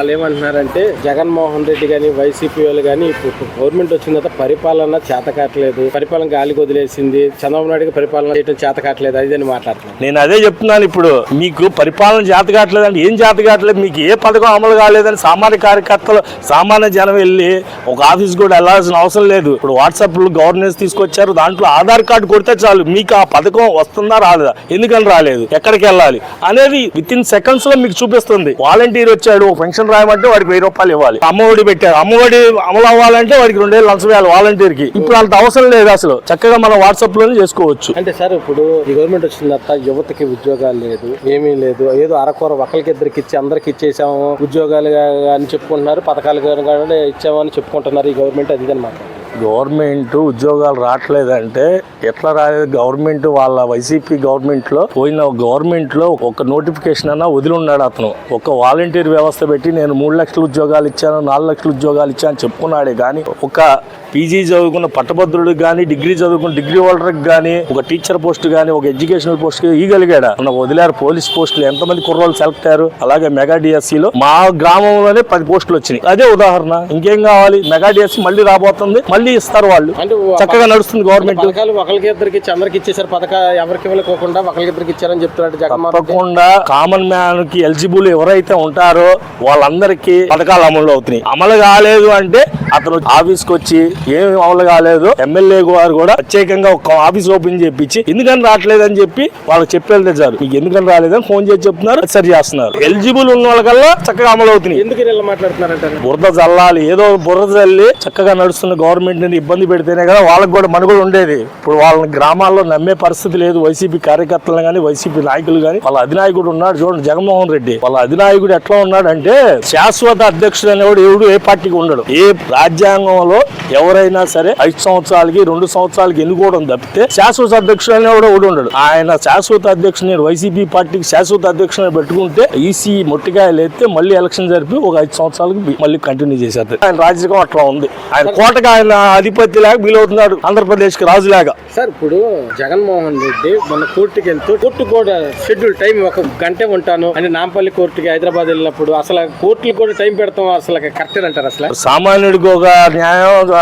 వాళ్ళు ఏమంటున్నారంటే జగన్మోహన్ రెడ్డి కానీ వైసీపీ వాళ్ళు కానీ ఇప్పుడు గవర్నమెంట్ వచ్చిన తర్వాత పరిపాలన చేత కావట్లేదు. పరిపాలన గాలికి వదిలేసింది చంద్రబాబు నాయుడు పరిపాలన చేయడం చేత కావట్లేదు. అది అని మాట్లాడుతున్నాను నేను అదే చెప్తున్నాను ఇప్పుడు. మీకు పరిపాలన జాత అంటే ఏం జాత కావట్లేదు? మీకు ఏ పథకం అమలు కాలేదని సామాన్య కార్యకర్తలు సామాన్య జనం వెళ్ళి ఒక ఆఫీస్ కూడా వెళ్ళాల్సిన అవసరం లేదు. ఇప్పుడు వాట్సాప్ గవర్నెన్స్ తీసుకొచ్చారు. దాంట్లో ఆధార్ కార్డు కొడితే చాలు. మీకు ఆ పథకం వస్తుందా రాలేదా? ఎందుకని రాలేదు? ఎక్కడికి వెళ్ళాలి? అనేది విత్ ఇన్ సెకండ్స్లో మీకు చూపిస్తుంది. వాలంటీర్ వచ్చాడు ఒక పెన్షన్ రాయమంటే వాడికి వెయ్యి రూపాయలు ఇవ్వాలి. అమ్మఒడి పెట్టారు. అమ్మఒడి అమలు అవ్వాలంటే వాడికి రెండేళ్ళు లంచం వేయాలి వాలంటీర్కి ఇప్పుడు అంత అవసరం లేదు అసలు. చక్కగా మనం వాట్సాప్లోనే చేసుకోవచ్చు. అంటే సార్ ఇప్పుడు ఈ గవర్నమెంట్ వచ్చిన తర్వాత యువతకి ఉద్యోగాలు లేదు ఏమీ లేదు. ఏదో అరకొర ఒకరికి ఇద్దరికి ఇచ్చి అందరికి ఇచ్చేసాము. ఉద్యోగాలు అని చెప్పుకుంటున్నారు పథకాలు కూడా ఇచ్చాము అని చెప్పుకుంటున్నారు ఈ గవర్నమెంట్ అది ఇది అనమాట గవర్నమెంట్ ఉద్యోగాలు రావట్లేదంటే ఎట్లా రాలేదు? గవర్నమెంట్ వాళ్ళ వైసీపీ గవర్నమెంట్లో పోయిన గవర్నమెంట్లో ఒక నోటిఫికేషన్ అన్నా వదిలి ఉన్నాడు అతను. ఒక వాలంటీర్ వ్యవస్థ పెట్టి నేను మూడు లక్షల ఉద్యోగాలు ఇచ్చాను నాలుగు లక్షల ఉద్యోగాలు ఇచ్చాను చెప్పుకున్నాడే. కానీ ఒక పీజీ చదువుకున్న పట్టభద్రుడికి కానీ డిగ్రీ చదువుకున్న డిగ్రీ హోల్డర్కి కానీ ఒక టీచర్ పోస్ట్ కానీ ఒక ఎడ్యుకేషనల్ పోస్ట్ ఇవ్వగలిగాడా మన వదిలేరు పోలీస్ పోస్టులు. ఎంతమంది కుర్రోళ్ళు సెలెక్ట్ అయ్యారు? అలాగే మెగా డిఎస్సిలో మా గ్రామంలోనే పది పోస్టులు వచ్చినాయి. అదే ఉదాహరణ. ఇంకేం కావాలి? మెగా డిఎస్సి మళ్ళీ రాబోతుంది. మళ్ళీ ఇస్తారు వాళ్ళు. చక్కగా నడుస్తుంది గవర్నమెంట్ ఒకరికి ఇద్దరికి అందరికి ఇచ్చేసారు పథక ఎవరికి ఇవ్వలేకోకుండా ఒకరికి ఇద్దరికి ఇచ్చారని చెప్తున్నాడు తప్పకుండా కామన్ మ్యాన్కి ఎలిజిబుల్ ఎవరైతే ఉంటారో వాళ్ళందరికీ పథకాలు అమలు అవుతున్నాయి. అమలు కాలేదు అంటే అతను ఆఫీస్కి వచ్చి ఏమి అమలు కాలేదు. ఎమ్మెల్యే గారు కూడా ప్రత్యేకంగా ఒక ఆఫీస్ ఓపెన్ చేపించి ఎందుకని రావట్లేదు అని చెప్పి వాళ్ళకి చెప్పి వెళ్తే చాలు. మీకు ఎందుకని రాలేదని ఫోన్ చేసి చెప్తున్నారు సరి చేస్తున్నారు. ఎలిజిబుల్ ఉన్న వాళ్ళకల్లా చక్కగా అమలు అవుతున్నాయి. ఎందుకు ఇలా మాట్లాడుతున్నారంటారు? బురద చల్లాలి ఏదో బురద చల్లి చక్కగా నడుస్తున్న గవర్నమెంట్ ని ఇబ్బంది పెడితేనే కదా వాళ్ళకి కూడా మనుగడ ఉండేది. ఇప్పుడు వాళ్ళని గ్రామాల్లో నమ్మే పరిస్థితి లేదు. వైసీపీ కార్యకర్తలు కానీ వైసీపీ నాయకులు కానీ వాళ్ళ అధినాయకుడు ఉన్నాడు చూడండి జగన్మోహన్ రెడ్డి. వాళ్ళ అధినాయకుడు ఎట్లా ఉన్నాడు అంటే శాశ్వత అధ్యక్షుడు అనేవాడు ఎవడు ఏ పార్టీకి ఉండడు. ఏ రాజ్యాంగంలో ఎవరైనా సరే ఐదు సంవత్సరాలకి రెండు సంవత్సరాలకి ఎన్నుకోవడం తప్పితే శాశ్వత అధ్యక్షుడు అనేవాడు ఎవడు ఉండడు. ఆయన శాశ్వత అధ్యక్షుడు నేను వైసీపీ పార్టీకి శాశ్వత అధ్యక్షుడు పెట్టుకుంటే ఈసీ మొట్టికాయలు ఎత్తే మళ్ళీ ఎలక్షన్ జరిపి ఒక ఐదు సంవత్సరాలకి మళ్ళీ కంటిన్యూ చేశారు ఆయన రాజకీయం అట్లా ఉంది. ఆయన కోటగా ఆయన అధిపతి లాగా వీలవుతున్నాడు ఆంధ్రప్రదేశ్కి రాజులాగా. సార్ ఇప్పుడు జగన్మోహన్ రెడ్డి మన కోర్టుకి వెళ్తూ కోర్టు కూడా షెడ్యూల్ టైం ఒక గంటే ఉంటాను అని నాంపల్లి కోర్టుకి హైదరాబాద్ వెళ్ళినప్పుడు అసలు కోర్టులు కూడా టైం పెడతాం అసలు కరెక్ట్ అంటారు అసలు సామాన్యుడికి ఒక న్యాయం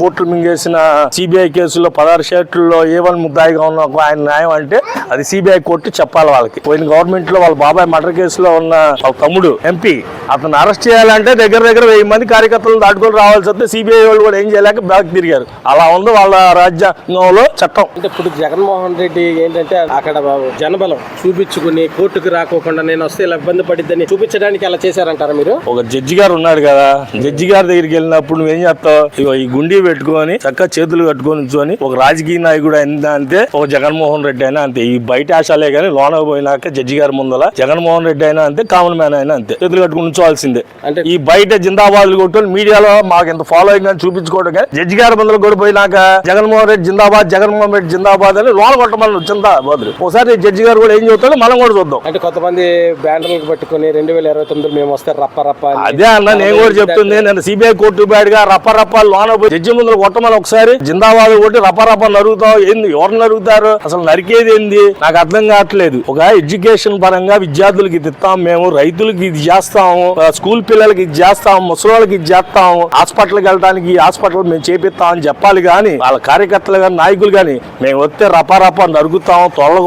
కోర్టులు మింగేసిన సిబిఐ కేసులో పదహారు షర్ట్లలో ఏ వన్ ముద్దాయిగా ఉన్న ఆయన న్యాయం అంటే అది సిబిఐ కోర్టు చెప్పాలి వాళ్ళకి. పోయిన గవర్నమెంట్లో వాళ్ళ బాబాయ్ మర్డర్ కేసులో ఉన్న వాళ్ళ తమ్ముడు ఎంపీ అతను అరెస్ట్ చేయాలంటే దగ్గర దగ్గర వెయ్యి మంది కార్యకర్తలు దాటుకొని రావాల్సి వస్తే సిబిఐ వాళ్ళు కూడా ఏం చేయలేక బ్యాక్ తిరిగారు. అలా ఉంది వాళ్ళ రాజ్యాంగంలో చట్టం. అంటే ఇప్పుడు జగన్మోహన్ రెడ్డి ఏంటంటే అక్కడ జనబలం చూపించుకుని కోర్టుకు రాకోకుండా నేను వస్తే ఇలా ఇబ్బంది పడిద్దని చూపించడానికి అలా చేశారంటారా మీరు? ఒక జడ్జి గారు ఉన్నాడు కదా. జడ్జి గారి దగ్గరికి వెళ్ళినప్పుడు నువ్వేం చేస్తావు? ఇగో ఈ గుండి పెట్టుకొని చక్కగా చేతులు కట్టుకొని ఉంచుకొని ఒక రాజకీయ నాయకుడు అయినా అంతే ఒక జగన్మోహన్ రెడ్డి అయినా అంతే. ఈ బయట ఆశాలే కానీ లోన పోయినాక జడ్జి గారి ముందల జగన్మోహన్ రెడ్డి అయినా అంతే కామన్ మ్యాన్ అయినా అంతే. చేతులు కట్టుకుని ఉంచోవాల్సిందే అంటే ఈ బయట జిందాబాద్ కొట్టు మీడియాలో మాకు ఎంత ఫాలోయింగ్ అని చూపించుకోవడం కానీ జడ్జి గారి ముందర కూడా పోయినాక జగన్మోహన్ రెడ్డి జిందాబాద్ జగన్మోహన్ రెడ్డి జిందాబాద్ అని లోన కొట్టమని జిందాబాద్ ఒకసారి జడ్జి గారు కూడా ఏం చెబుతాడో మనం కూడా చూద్దాం. అంటే కొంతమంది బ్యానర్లకు పట్టుకొని రెండు వేల ఇరవై తొమ్మిదిలో మేము వస్తే రప్ప రప్ప అదే అన్న నేను కూడా చెప్తుంది. నేను సిబిఐ కోర్టు బ్యాడ్గా రప్ప రప్ప లోన పోయి జడ్జి ముందు కొట్టమని ఒకసారి జిందాబాద్ కొట్టి రప్ప రప్ప నరుగుతావు ఏంది ఎవరు నరుగుతారు అసలు నరికేది ఏంది? నాకు అర్థం కావట్లేదు. ఒక ఎడ్యుకేషన్ పరంగా విద్యార్థులకి ఇది ఇస్తాం మేము రైతులకి ఇది చేస్తాము స్కూల్ పిల్లలకి ఇది చేస్తాం ముసలి ఇది చేస్తాము హాస్పిటల్కి వెళ్ళడానికి హాస్పిటల్ మేము చేపిస్తాం అని చెప్పాలి కానీ వాళ్ళ కార్యకర్తలు కానీ నాయకులు కానీ మేము వస్తే రప నరుగుతాం తొల్ల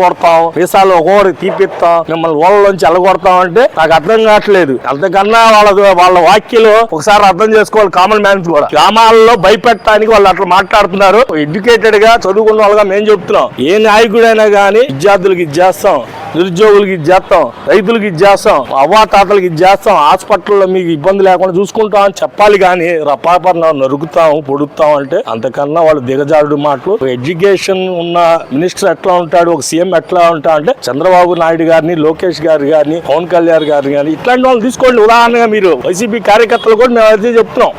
వీసాలు ఒక్కొక్కరికి తీపిస్తాం మిమ్మల్ని ఊళ్ళలోంచి ఎల్లగొడతాం అంటే నాకు అర్థం కావట్లేదు. అంతకన్నా వాళ్ళ వాళ్ళ వాక్యలు ఒకసారి అర్థం చేసుకోవాలి కామన్ మ్యాన్స్ కూడా. గ్రామాల్లో భయపెట్టడానికి వాళ్ళు అట్లా మాట్లాడుతున్నారు. ఎడ్యుకేటెడ్గా చదువుకున్న వాళ్ళగా మేము చెప్తున్నాం. ఏ నాయకుడైనా కానీ విద్యార్థులకు ఇది చేస్తాం. నిరుద్యోగులకి ఇది చేస్తాం రైతులకి ఇది చేస్తాం అవ్వా తాతలకి ఇది చేస్తాం హాస్పిటల్లో మీకు ఇబ్బంది లేకుండా చూసుకుంటాం అని చెప్పాలి కానీ రపాపరణ నరుకుతాం పొడుగుతాం అంటే అంతకన్నా వాళ్ళు దిగజారుడు మాటలు. ఎడ్యుకేషన్ ఉన్న మినిస్టర్ ఎట్లా ఉంటాడు ఒక సీఎం ఎట్లా ఉంటా అంటే చంద్రబాబు నాయుడు గారిని లోకేష్ గారు గారిని పవన్ కళ్యాణ్ గారిని కానీ ఇట్లాంటి వాళ్ళు తీసుకోండి. ఉదాహరణగా మీరు వైసీపీ కార్యకర్తలు కూడా మేము అయితే చెప్తున్నాం.